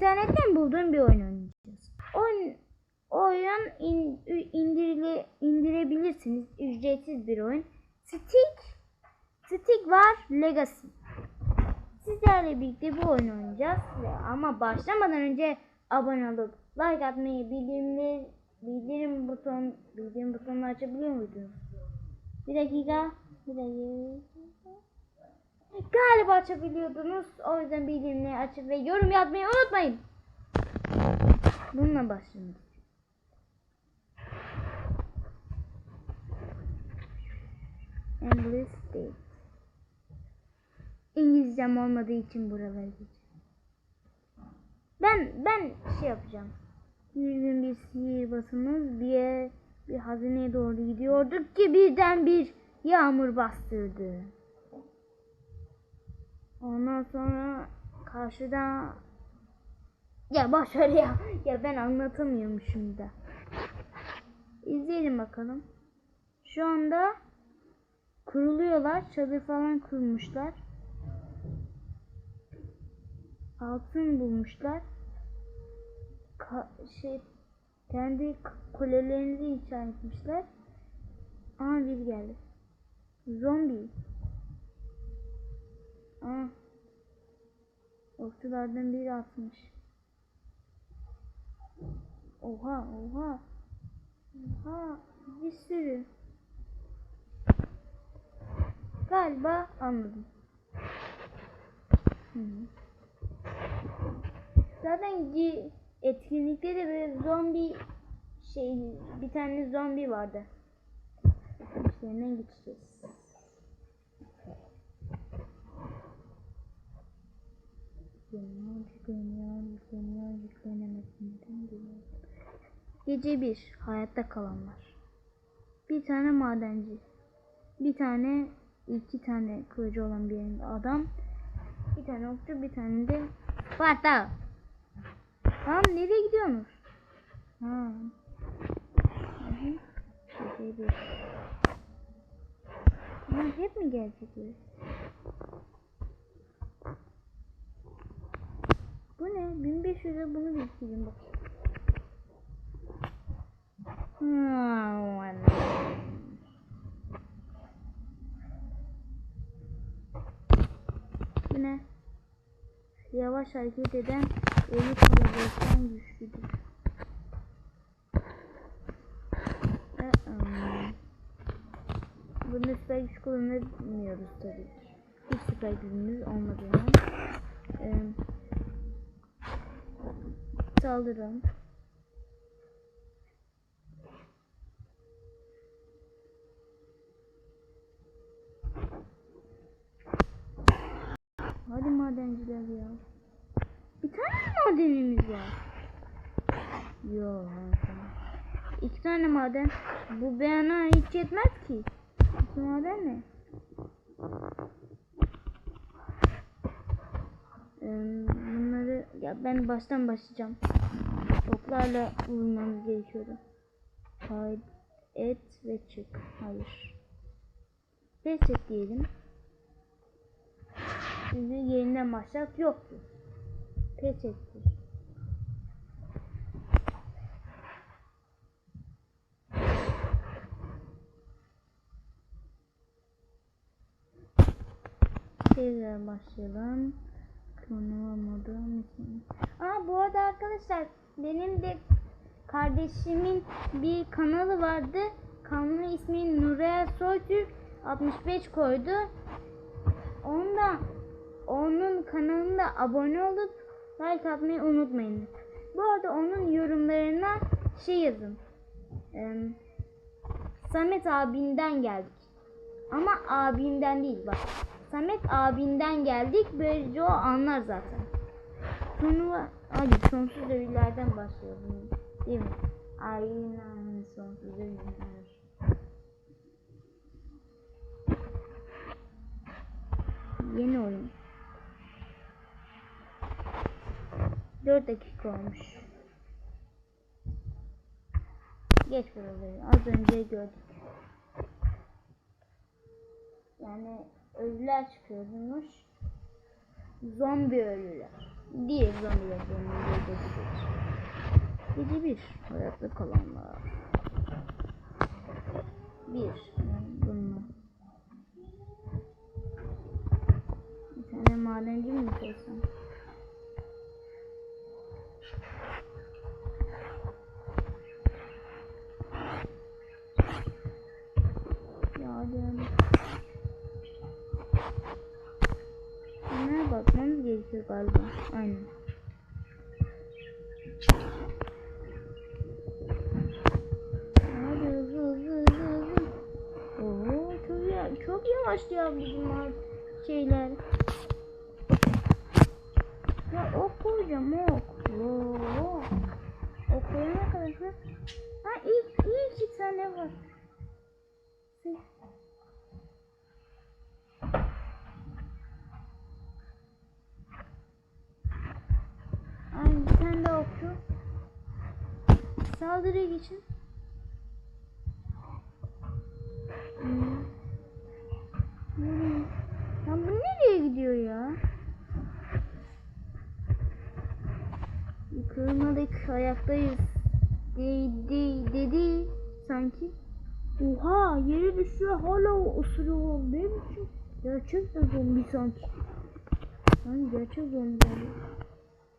internetten bulduğum bir oyun oynayacağız. Oyun, oyun in, indirili, indirebilirsiniz. Ücretsiz bir oyun. Stick Stick var Legacy. Sizlerle birlikte bu oyunu oynayacağız. Ama başlamadan önce abone olup like atmayı, bildirimleri, bildirim buton, bildirim butonunu açabiliyor muydunuz? Bir dakika. Bir dakika. Galiba açabiliyordunuz. O yüzden bildirimleri açıp ve yorum yazmayı unutmayın. Bununla başlayalım. Endless State. İngilizcem olmadığı için buralara geçeceğim. Ben ben şey yapacağım. Bir gün bir bir bir hazineye doğru gidiyorduk ki birden bir yağmur bastırdı. Ondan sonra karşıda ya boş ver ya. Ya ben anlatamıyormuşum da. İzleyelim bakalım. Şu anda kuruluyorlar. Çadır falan kurmuşlar. Altın bulmuşlar. Ka- şey kendi k- kulelerinizi inşa etmişler. Aa bir geldi. Zombi. Aa. Okçulardan biri atmış. Oha oha. Oha bir sürü. Galiba anladım. Hı -hı. Zaten etkinlikte de böyle zombi şey bir tane zombi vardı. İşlerinden geçeceğiz. Yükleniyor, yükleniyor, yükleniyor, yüklenemediğinden geliyor. Gece bir, hayatta kalanlar. Bir tane madenci. Bir tane, iki tane kılıcı olan bir adam. Bir tane okçu, bir tane de Sparta. Tamam, nereye gidiyorsunuz? Ha. Gece bir. Ha, hep mi gelecekler? Bu ne? 1500'e bunu bekleyeceğim bak. Hmm. Bu ne? Yavaş hareket eden ölü kalabalıktan güçlüdür. Bunda süper güç kullanamıyoruz tabii ki. Hiç süper gücümüz olmadığından. Ee, saldıralım. Hadi madenciler ya. Bir tane mi madenimiz var? Yok. İki tane maden. Bu beyana hiç yetmez ki. İki maden ne? Ee, ya ben baştan başlayacağım. Oklarla vurmamız gerekiyordu. Hayır. Et ve çık. Hayır. Pes et diyelim. Şimdi yeniden başlat yoktu. Pes etti. Tekrar başlayalım. Turnuva modu. Aa bu arada arkadaşlar benim de kardeşimin bir kanalı vardı. Kanalı ismi Nureya Soytürk 65 koydu. Onda onun kanalına abone olup like atmayı unutmayın. Bu arada onun yorumlarına şey yazın. Ee, Samet abinden geldik. Ama abimden değil bak. Samet abinden geldik. Böylece o anlar zaten. Turnuva hadi sonsuz dövülerden başlayalım. Değil mi? Aynen sonsuz dövüler. Yeni oyun. 4 dakika olmuş. Geç buraları. Az önce gördük. Yani ölüler çıkıyormuş. Zombi ölüler. Değil zombiler zombi Gece bir. Hayatta kalanlar. Bir. Bununla. Bir tane madenci mi koysam? Ya hadi hadi. Bakmamız gerekiyor galiba. Aynen. Hadi hızlı hızlı hızlı hızlı. Oo çok ya çok yavaş ya bizim şeyler. Ya ok koyacağım ok. Oo. Ok koyana kadar. Ha, ilk ilk iki tane var. Ay bir tane daha okçu. Saldırıya geçin. Ya bu nereye gidiyor ya? Kırmadık ayaktayız. Dedi, dedi sanki. Oha yere düşüyor hala osuruyor. Ne biçim? Gerçekten zombi sanki. Lan gerçek zombi.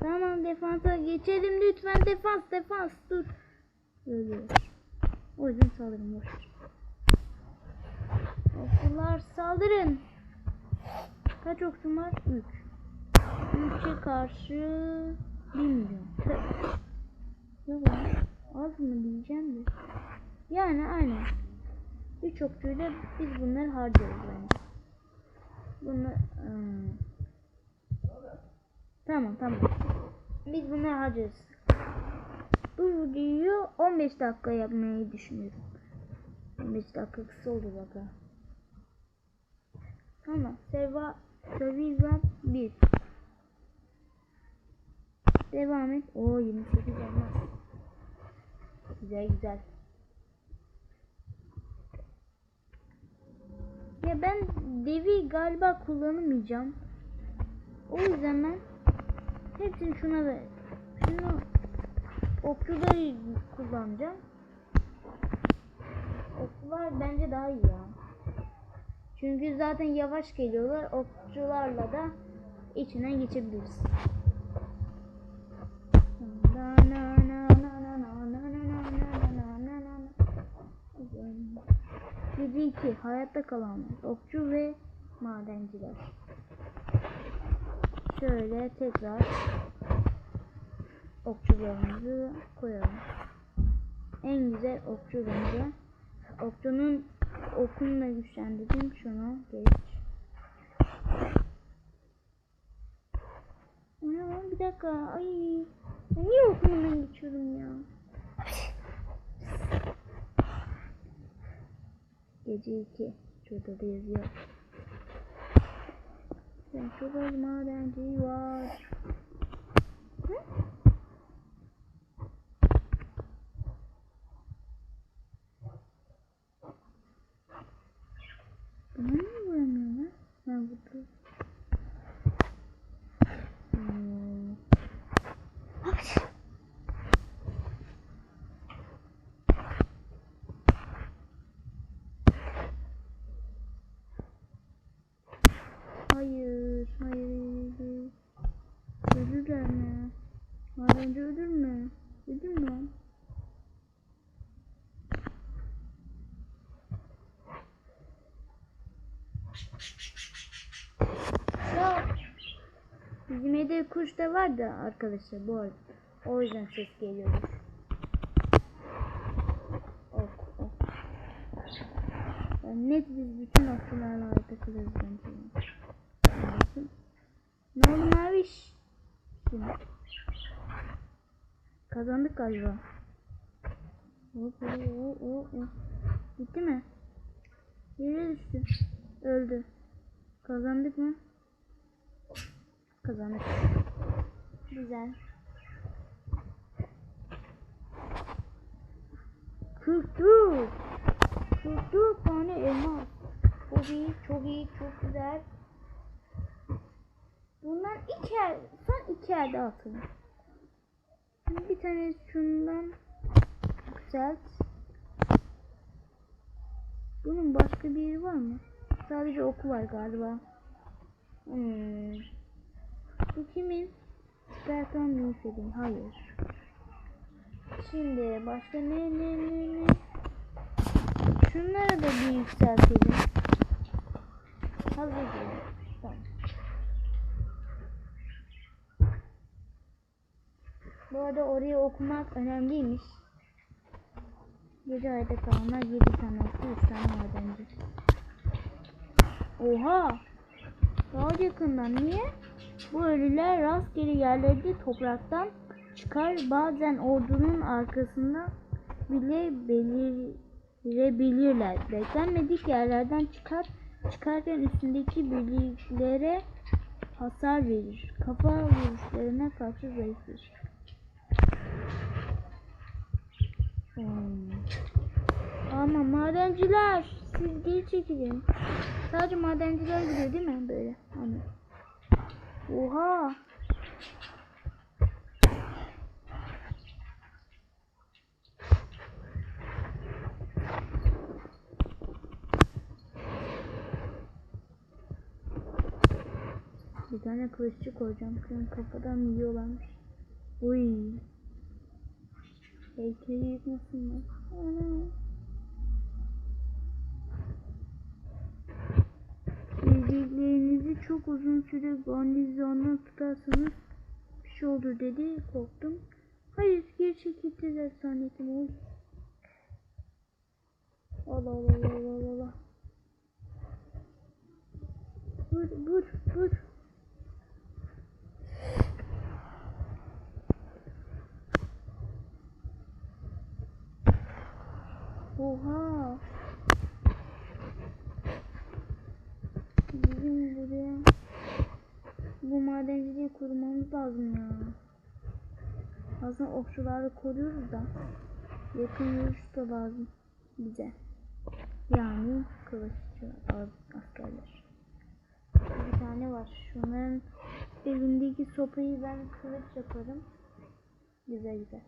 Tamam defansa geçelim lütfen defans defans dur. Ölüyor. O yüzden saldırın boş. ver. Okçular saldırın. Kaç okçum var? 3. 3'e karşı 1 milyon. Yok. Az mı diyeceğim de. Yani aynen. 3 okçuyla biz bunları harcıyoruz bence. Bunu hmm. Tamam tamam. Biz bunları harcarız. Bu videoyu 15 dakika yapmayı düşünüyorum. 15 dakika kısa oldu ha. Tamam. Serva Survivor 1. Devam et. Oo 28 elmas. Güzel güzel. Ya ben devi galiba kullanamayacağım. O yüzden ben hepsini şuna ver. Şunu okçuları kullanacağım. Okçular bence daha iyi ya. Çünkü zaten yavaş geliyorlar. Okçularla da içinden geçebiliriz. Gece 2 hayatta kalanlar okçu ve madenciler. Şöyle tekrar okçularımızı koyalım. En güzel okçu bence. Okçunun okunu da güçlendirdim. Şunu geç. Ya bir dakika. Ay. Niye okundan geçiyorum ya? Gece 2. Şurada da yazıyor. Sen çok az madenci var. Hı? Bana niye vuramıyor lan? Ben vurdu. Hmm. Ay. Hayır, hayır. Ölürler mi? Madenci ölür mü? Ölür mü lan? Ya bizim evde kuş da var da arkadaşlar bu arada. O yüzden ses geliyor. Ok, ok. Yani net biz bütün okçularla takılırız bence. Ne oldu Maviş? Şimdi. Kazandık galiba. Hop, hop, hop, hop, hop. Gitti mi? Yere düştü. Öldü. Kazandık mı? Kazandık. Güzel. 44. 44 tane elmas. Çok iyi, çok iyi, çok güzel. Bundan iki el, son iki elde atın. Bir tane şundan yükselt. Bunun başka bir yeri var mı? Sadece oku var galiba. Hmm. Bu kimin? Sperton Newfield'in. Hayır. Şimdi başka ne ne ne ne? Şunları da bir yükseltelim. Hazır değil. Tamam. Bu arada oraya okumak önemliymiş. 7 ayda kalanlar 7 tane oku 3 tane madenci. Oha! Daha yakından niye? Bu ölüler rastgele yerlerde topraktan çıkar bazen ordunun arkasında bile belirebilirler. Beklenmedik yerlerden çıkar çıkarken üstündeki birliklere hasar verir. Kafa vuruşlarına karşı zayıfdır. Hmm. Ama madenciler siz geri çekilin. Sadece madenciler gidiyor değil mi böyle? Hani. Oha. Bir tane kılıççı koyacağım. Senin kafadan yiyorlarmış. Uy. Heykeli yıkmasınlar. Ana. Bildiklerinizi çok uzun süre garnizonda tutarsanız bir şey olur dedi. Korktum. Hayır geri çekildiler zannettim. Oy. Allah Allah Allah Allah Allah. Vur vur vur. Oha. Bizim buraya bu madenciliği kurmamız lazım ya. Aslında okçuları koruyoruz da yakın vuruş da lazım bize. Yani kılıççı askerler. Bir tane var. Şunların elindeki sopayı ben kılıç yaparım. Güzel güzel.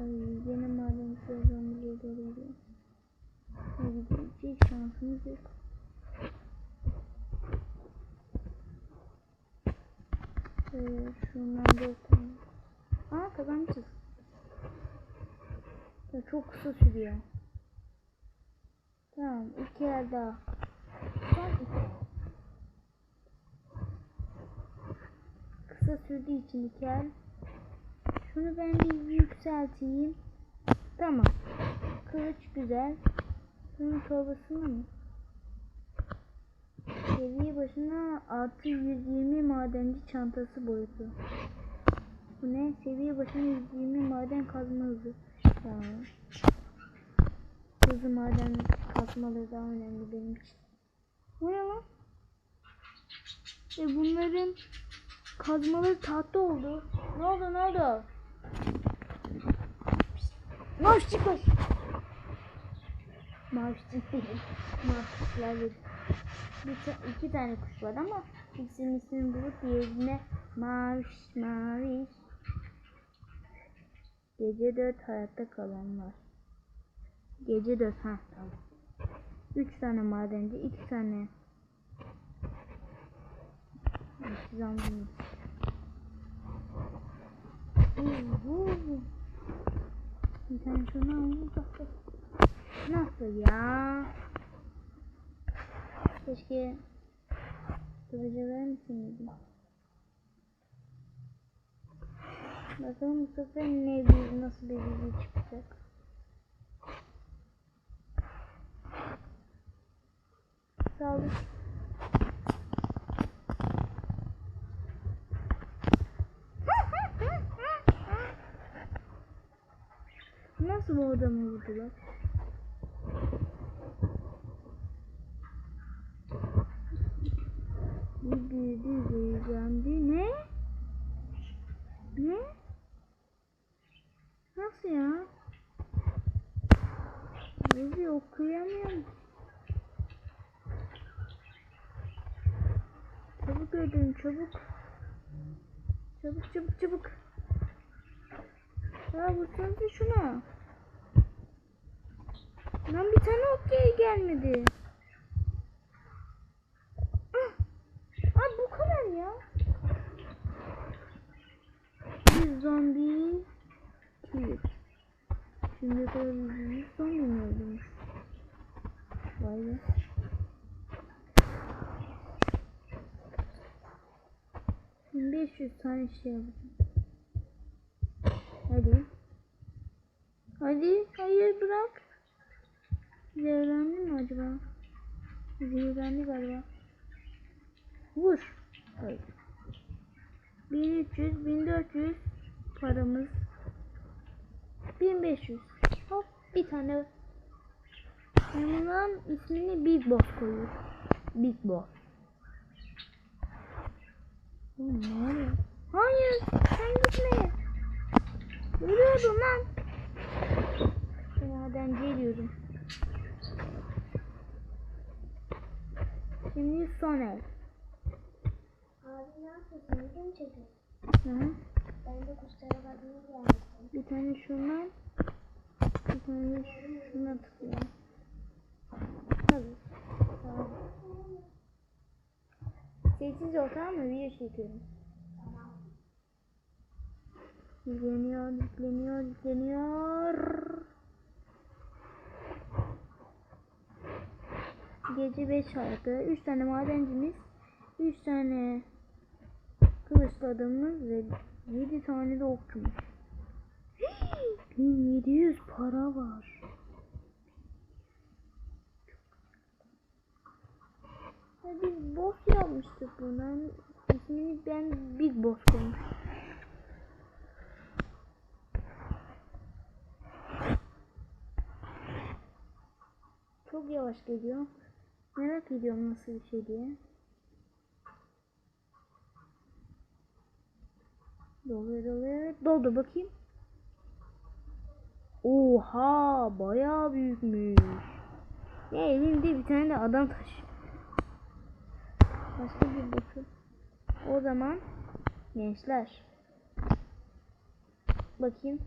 Ay yine madencilerden geliyor. Gidecek şansımız yok. Ee, şundan dört tane. Aa kazanmışız. Ya çok kısa sürüyor. Tamam iki yer daha. Son iki. Kısa sürdüğü için iki el. Şunu ben bir yükselteyim. Tamam. Kılıç güzel. Şunun torbasına mı? Seviye başına artı 120 madenci çantası boyutu. Bu ne? Seviye başına 120 maden kazma hızı. Ya. Hızlı maden kazmaları daha önemli benim için. Bu ne lan? E bunların kazmaları tahta oldu. Ne oldu ne oldu? Mavi koş. Mavi değil. Mavi değil. Bir iki tane kuş var ama ikisinin ismini bulup diğerine maviş maviş. Gece dört hayatta kalanlar. Gece dört ha tamam. Üç tane madenci, iki tane. Bir tane şunu. Bak, Nasıl ya? Keşke kılıcı vermişsinizdi. Bakalım bu sefer ne bir nasıl bir video çıkacak. Sağ olun. Nasıl o adamı vurdular? Bir büyüdü büyüyendi. Ne? Ne? Nasıl ya? Bizi okuyamıyorum. Çabuk ödün çabuk. Çabuk çabuk çabuk. Ya vursanıza şuna. Lan bir tane ok gel- gelmedi. Ah. Kadar ya. Bir zombi kill. Şimdi kadar bir zombi mi öldürmüş? Vay be. Şimdi 500 tane şey yapacağım. Hadi. Hadi. Hayır bırak. Zehirlendi mi acaba? Zehirlendi galiba. Vur. Hayır. 1300, 1400 paramız. 1500. Hop bir tane. Bunun ismini Big Boss koyuyor. Big Boss. Oluyor? Hayır sen gitme. Ölüyorum lan. Madenci ediyorum. Şimdi son el. Abi ne yapıyorsun? Video mu çekiyorsun? Hı. Ben de kuşlara bakmaya gelmiştim. Bir tane şundan. Bir tane şuna tıklıyorum. Tabii. Tamam. Sessiz ol tamam mı? Video çekiyorum. Yükleniyor, yükleniyor, yükleniyor. Gece 5 ayda 3 tane madencimiz, 3 tane kılıçlı adamımız ve 7 tane de okçumuz. 1700 para var. Ya biz boss yapmıştık bundan. İsmini ben Big Boss koymuştum. Çok yavaş geliyor. Merak ediyorum nasıl bir şey diye. Doluyor doluyor. Doldu bakayım. Oha bayağı büyükmüş. Ya elinde bir tane de adam taşı. Başka bir bakın. O zaman gençler. Bakayım.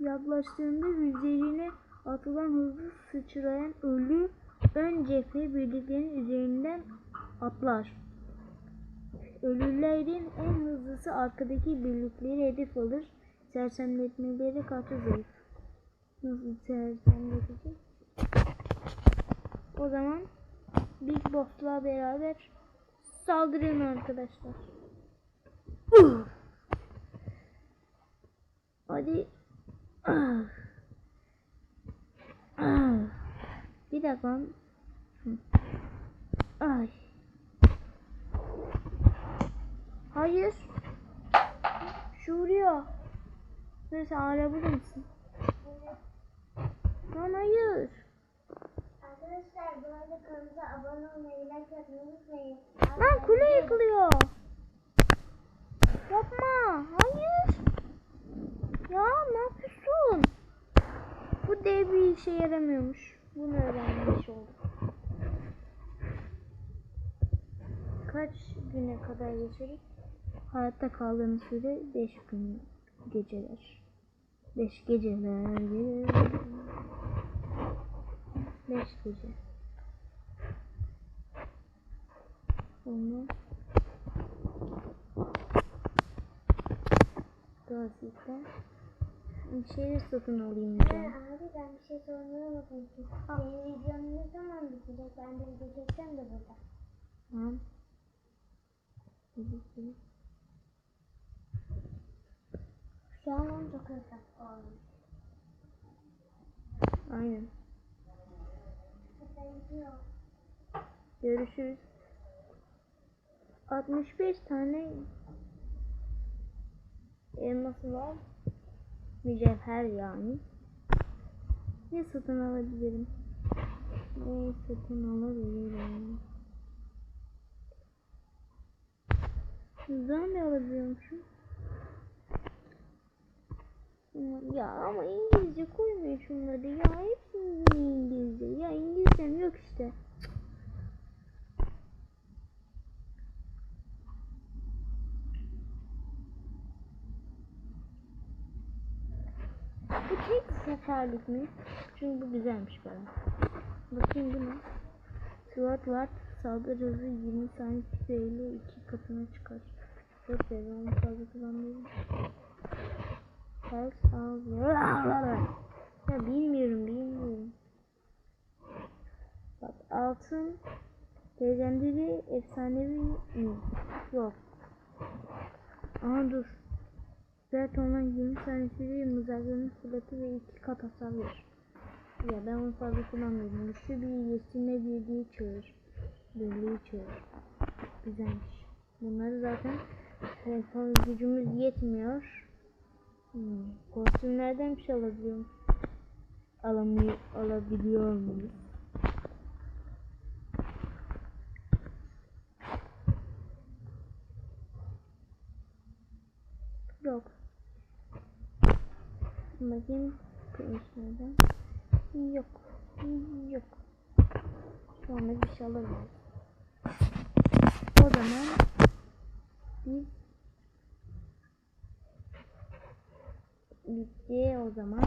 Yaklaştığında üzerine atılan hızlı sıçrayan ölü ön cephe birliklerin üzerinden atlar. Ölülerin en hızlısı arkadaki birlikleri hedef alır. Sersemletmeleri karşı zayıf. Nasıl sersemletecek? O zaman Big Boss'la beraber saldırın arkadaşlar. Hadi. Bir dakika. Ay. Hayır. Şuraya. Neyse hala burada mısın? Lan hayır. Arkadaşlar bu arada kanalımıza abone olmayı, like yapmayı unutmayın. Lan kule yıkılıyor. Yapma. Hayır. Ya ne yapıyorsun? Bu dev bir işe yaramıyormuş. Bunu öğrenmiş oldum. Kaç güne kadar yaşarız? Hayatta kaldığımız süre 5 gün geceler. 5 geceler. 5 gece. Gerçekten bir şey satın alayım Ha, ya. abi ben bir şey sormayı unutmuşum. Senin videon ne zaman bitecek? Ben de video çekeceğim de burada. Tamam. Şu an 19 dakika olmuş. Aynen. Görüşürüz. 65 tane elması var. Mücevher yani. Ne satın alabilirim? Ne satın alabilirim? Zombi alabiliyormuşum. Ya ama İngilizce koymuyor şunları ya. Hepsinin İngilizce. Ya İngilizcem yok işte. Bu tek seferlik mi? Çünkü bu güzelmiş bana. Bakayım bu ne? Swat Ward saldırı hızı 20 saniye ile 2 katına çıkar. 4 ve 10 fazla kullanmıyorum. Ters al. Ya bilmiyorum bilmiyorum. Bak altın legendary efsanevi mi? Yok. Aha dur. Zaten olan 20 tanesi mızraklarının fırlatı ve iki kat hasar verir. Ya ben onu fazla kullanmıyorum. Güçlü bir iyileştirme birliği çağır. Birliği çağır. Güzelmiş. Bunları zaten e, gücümüz yetmiyor. Hmm. Kostümlerden bir şey alabiliyor muyuz? Alamıyor, alabiliyor muyuz? Yok. Bakayım kılıçlardan. Yok. Yok. Şu anda bir şey alamıyoruz. O zaman biz bitti o zaman.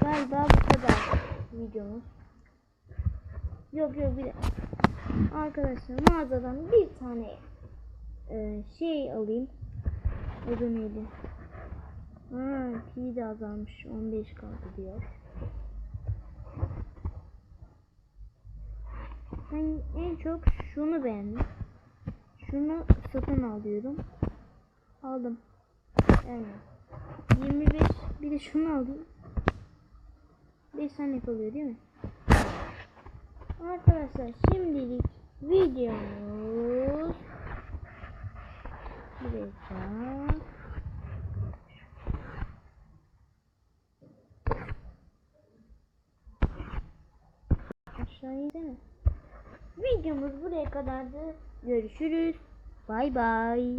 Galiba bu kadar videomuz. Yok yok bir de arkadaşlar mağazadan bir tane e, şey alayım. Adı neydi? Ha, pi de azalmış. 15 kaldı diyor. Ben en çok şunu beğendim. Şunu satın alıyorum. Aldım. Yani 25 bir de şunu alayım. 5 tane kalıyor değil mi? Arkadaşlar şimdilik videomuz bir dakika. Aşağı insene. Videomuz buraya kadardı. Görüşürüz. Bay bay.